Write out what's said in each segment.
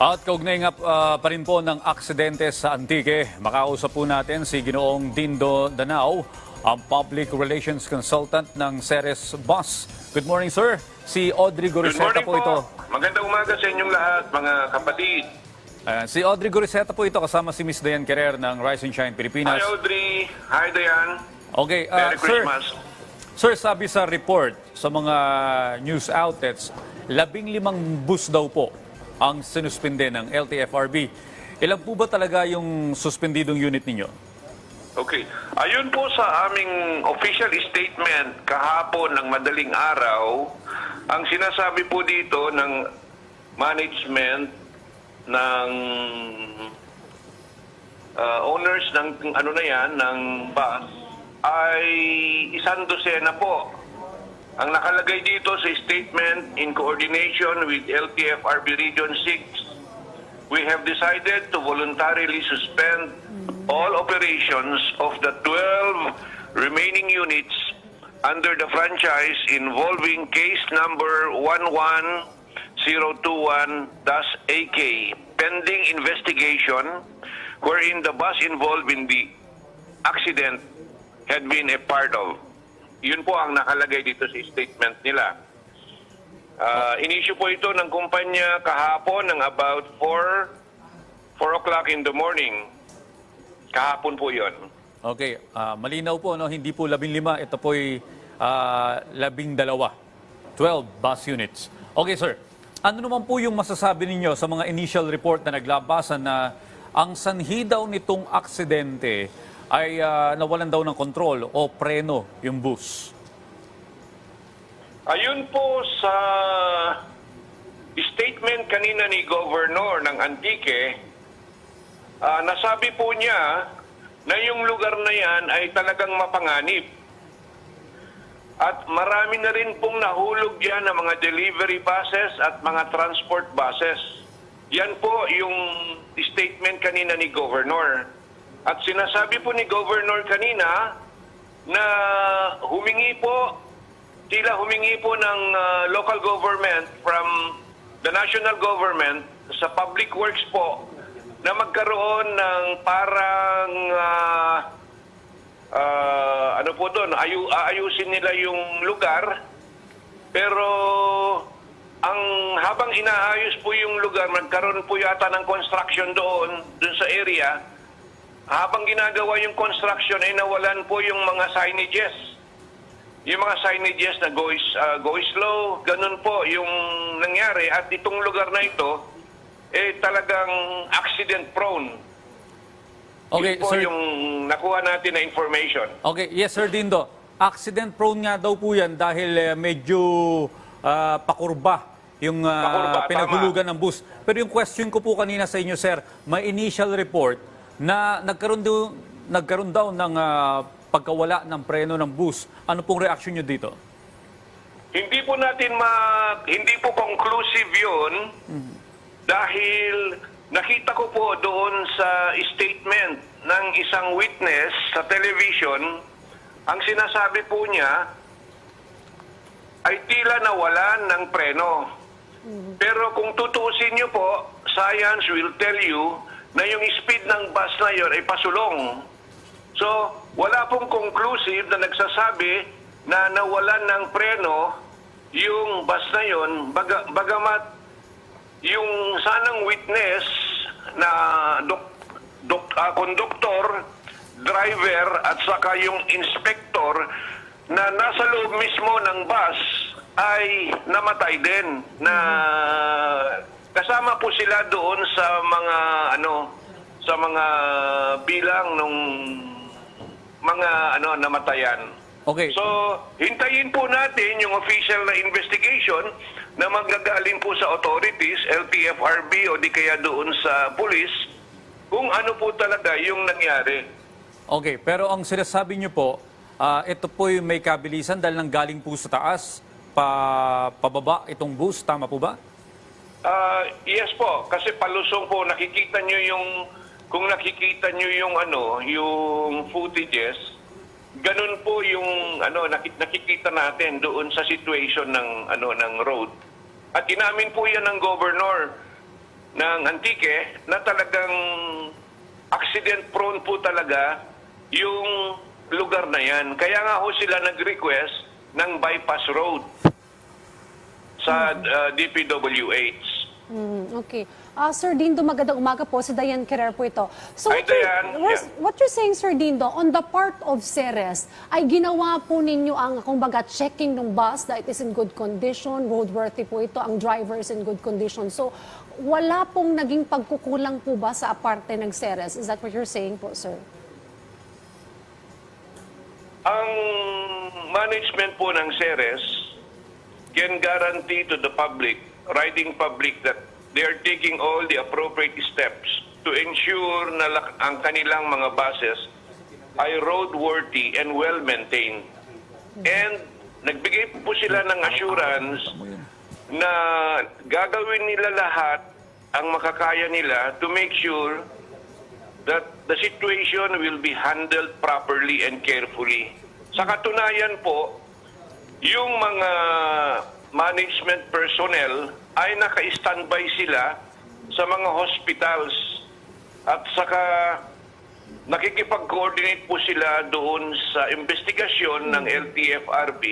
At kaugnay nga ah, pa rin po ng aksidente sa Antique, makausap po natin si Ginoong Dindo Danao, ang Public Relations Consultant ng Ceres Bus. Good morning, sir. Si Audrey Goriseta morning po ito. Magandang umaga sa inyong lahat, mga kapatid. Ayan, si Audrey Goriseta po ito kasama si Miss Diane Kerrer ng Rise and Shine Pilipinas. Hi Audrey. Hi Diane. Okay, ah, Merry sir, Christmas. sir, sabi sa report sa mga news outlets, labing limang bus daw po ang sinuspinde ng LTFRB. Ilan po ba talaga yung suspendidong unit ninyo? Okay. Ayun po sa aming official statement kahapon ng madaling araw, ang sinasabi po dito ng management ng uh, owners ng ano na yan, ng bus, ay isang dosena po. Ang nakalagay dito sa statement in coordination with LTFRB Region 6, we have decided to voluntarily suspend all operations of the 12 remaining units under the franchise involving case number 11021-AK pending investigation wherein the bus involved in the accident had been a part of. Yun po ang nakalagay dito sa statement nila. Uh, inisyu po ito ng kumpanya kahapon ng about 4, 4 o'clock in the morning. Kahapon po yon. Okay, ah, malinaw po, no? hindi po labing lima, ito po'y ah, labing dalawa. 12 bus units. Okay, sir. Ano naman po yung masasabi ninyo sa mga initial report na naglabasan na ang sanhi daw nitong aksidente ay ah, nawalan daw ng kontrol o preno yung bus? Ayun po sa statement kanina ni Governor ng Antique, ah, nasabi po niya na yung lugar na yan ay talagang mapanganib. At marami na rin pong nahulog yan ng mga delivery buses at mga transport buses. Yan po yung statement kanina ni Governor. At sinasabi po ni Governor kanina na humingi po, sila humingi po ng uh, local government from the national government sa public works po na magkaroon ng parang ah, ah, ano po doon, ayu, aayusin nila yung lugar. Pero ang habang inaayos po yung lugar, magkaroon po yata ng construction doon, doon sa area. Habang ginagawa yung construction ay nawalan po yung mga signages. Yung mga signages na go, is, ah, go slow, ganun po yung nangyari. At itong lugar na ito, eh talagang accident prone. Okay, Yun po sir. yung nakuha natin na information. Okay, yes sir Dindo. Accident prone nga daw po yan dahil eh, medyo ah, pakurba yung ah, Pakurba, tama. pinaghulugan ng bus. Pero yung question ko po kanina sa inyo sir, may initial report na nagkaroon daw, nagkaroon daw ng ah, pagkawala ng preno ng bus. Ano pong reaction nyo dito? Hindi po natin ma hindi po conclusive 'yun dahil nakita ko po doon sa statement ng isang witness sa television ang sinasabi po niya ay tila nawalan ng preno. Pero kung tutuusin niyo po, science will tell you na yung speed ng bus na yon ay pasulong. So, wala pong conclusive na nagsasabi na nawalan ng preno yung bus na yon, baga, bagamat yung sanang witness na dok, dok, ah, conductor, driver at saka yung inspector na nasa loob mismo ng bus ay namatay din na kasama po sila doon sa mga ano sa mga bilang nung mga ano namatayan. Okay. So, hintayin po natin yung official na investigation na magagaling po sa authorities, LTFRB o di kaya doon sa police, kung ano po talaga yung nangyari. Okay, pero ang sinasabi nyo po, ah, ito po yung may kabilisan dahil nang galing po sa taas, pa, pababa itong bus, tama po ba? Ah, yes po, kasi palusong po nakikita nyo yung kung nakikita nyo yung ano, yung footages, ganun po yung ano nakik- nakikita natin doon sa situation ng ano ng road. At inamin po 'yan ng governor ng Antique na talagang accident prone po talaga yung lugar na yan. Kaya nga ho sila nag-request ng bypass road sa uh, DPWH. Mm, okay. Ah, Sir Dindo, magandang umaga po. Si Diane Kerrer po ito. So, Hi, what, you're- Diane. Yeah. what you're saying, Sir Dindo, on the part of Ceres, ay ginawa po ninyo ang, kumbaga, checking ng bus that it is in good condition, roadworthy po ito, ang driver is in good condition. So, wala pong naging pagkukulang po ba sa aparte ng Ceres? Is that what you're saying po, sir? Ang management po ng Ceres can guarantee to the public, riding public, that they are taking all the appropriate steps to ensure na ang kanilang mga buses ay roadworthy and well-maintained. And nagbigay po sila ng assurance na gagawin nila lahat ang makakaya nila to make sure that the situation will be handled properly and carefully. Sa katunayan po, yung mga management personnel ay naka-standby sila sa mga hospitals at saka nakikipag-coordinate po sila doon sa investigasyon ng LTFRB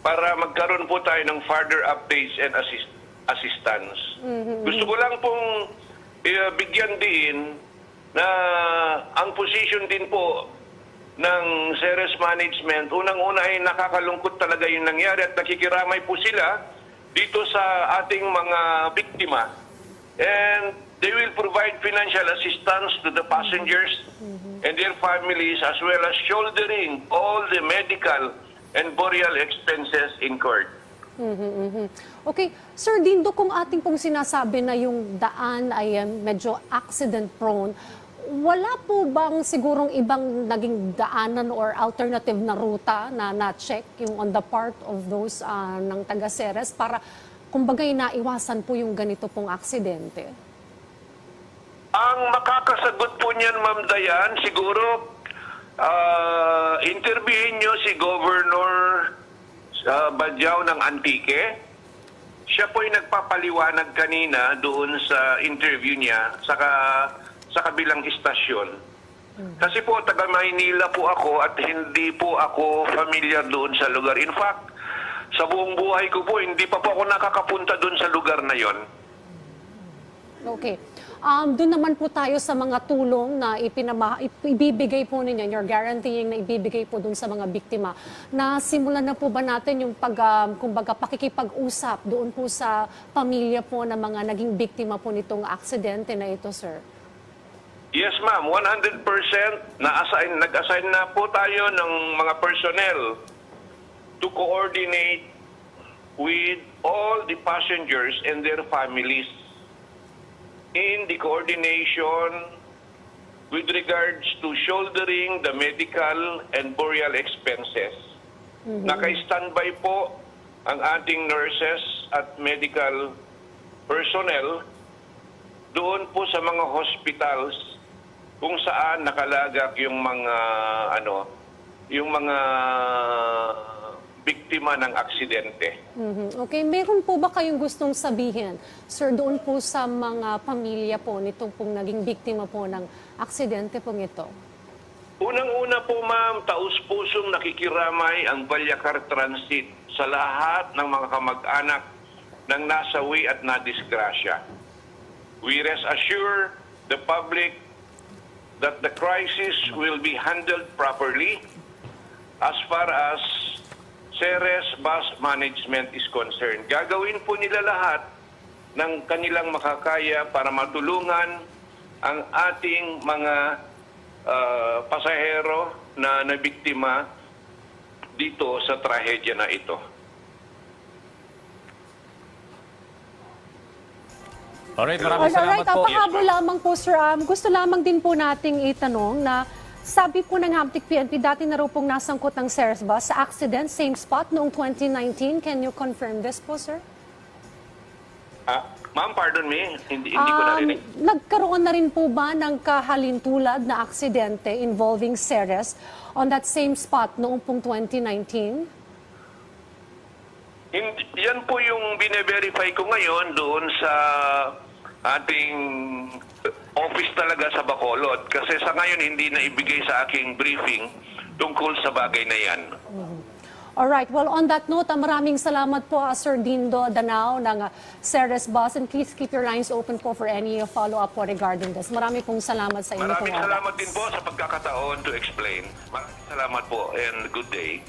para magkaroon po tayo ng further updates and assist- assistance. Gusto ko lang pong eh, bigyan din na ang position din po ng Ceres Management, unang-una ay nakakalungkot talaga yung nangyari at nakikiramay po sila dito sa ating mga biktima. And they will provide financial assistance to the passengers and their families as well as shouldering all the medical and burial expenses incurred. Okay, Sir Dindo, kung ating pong sinasabi na yung daan ay um, medyo accident prone, wala po bang sigurong ibang naging daanan or alternative na ruta na na-check yung on the part of those ah, ng taga-Ceres para kumbaga naiwasan po yung ganito pong aksidente? Ang makakasagot po niyan, Ma'am Dayan, siguro ah, interviewin niyo si Governor uh, Badyaw ng Antique. Siya po ay nagpapaliwanag kanina doon sa interview niya sa, ka- sa kabilang istasyon. Kasi po, taga Maynila po ako at hindi po ako familiar doon sa lugar. In fact, sa buong buhay ko po, hindi pa po ako nakakapunta doon sa lugar na yon. Okay. Um, doon naman po tayo sa mga tulong na ipinama, ip- ibibigay po ninyo, you're guaranteeing na ibibigay po doon sa mga biktima. Na simulan na po ba natin yung pag, um, kumbaga, pakikipag-usap doon po sa pamilya po ng mga naging biktima po nitong aksidente na ito, sir? Yes, ma'am. 100% na-assign, nag-assign na po tayo ng mga personnel to coordinate with all the passengers and their families in the coordination with regards to shouldering the medical and burial expenses. Naka-standby po ang ating nurses at medical personnel doon po sa mga hospitals kung saan nakalagak yung mga ano yung mga biktima ng aksidente. Mhm. Okay, meron po ba kayong gustong sabihin, sir, doon po sa mga pamilya po nitong pong naging biktima po ng aksidente pong ito? Unang-una po ma'am, taus-pusong nakikiramay ang Balyakar Transit sa lahat ng mga kamag-anak ng nasawi at nadisgrasya. We rest assure the public that the crisis will be handled properly as far as Ceres Bus Management is concerned. Gagawin po nila lahat ng kanilang makakaya para matulungan ang ating mga ah, pasahero na nabiktima dito sa trahedya na ito. Alright, maraming salamat Alright, po. papahabol lamang po, sir. Um, gusto lamang din po nating itanong na sabi po ng Hamtic PNP, dati na raw pong nasangkot ng Ceres bus sa accident, same spot noong 2019. Can you confirm this po, sir? Ah, ma'am, pardon me, hindi, hindi ko Um, narinig. nagkaroon na rin po ba ng kahalintulad na aksidente involving Ceres on that same spot noong pong 2019? Hindi, yan po yung bine-verify ko ngayon doon sa ating office talaga sa Bacolod kasi sa ngayon hindi na ibigay sa aking briefing tungkol sa bagay na yan. Alright, well on that note, ah, maraming salamat po ah, Sir Dindo Danao ng ah, Ceres Bus and please keep your lines open po for any follow-up po regarding this. Maraming pong salamat sa inyo Maraming salamat din po sa pagkakataon to explain. Maraming salamat po and good day.